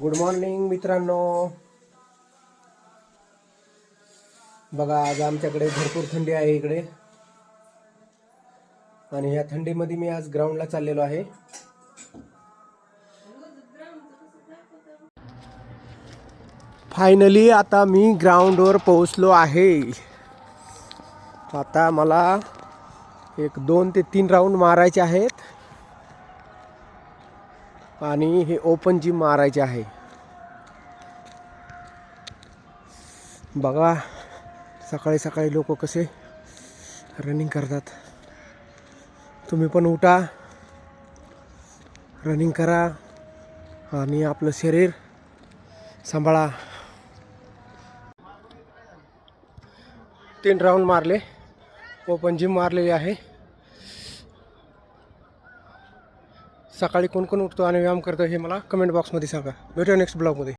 Good morning मित्रांनो. बघा आज आमच्याकडे भरपूर थंडी आहे इकडे. आणि ह्या थंडीमध्ये मी आज ग्राउंडला चाललेलो आहे. फायनली आता मी ग्राउंडवर पोहोचलो आहे. आता मला एक दोन ते तीन राऊंड मारायचे आहेत. आणि हे ओपन जिम मारायचे आहे. बघा सकाळी सकाळी लोक कसे रनिंग करतात. तुम्ही पण उठा. रनिंग करा आणि आपलं शरीर सांभाळा. तीन राऊंड मारले. ओपन जिम मारलेली आहे. सकाळी कोण कोण उठतो आणि व्यायाम करतो हे मला कमेंट बॉक्समध्ये सांगा. भेटूया नेक्स्ट ब्लॉगमध्ये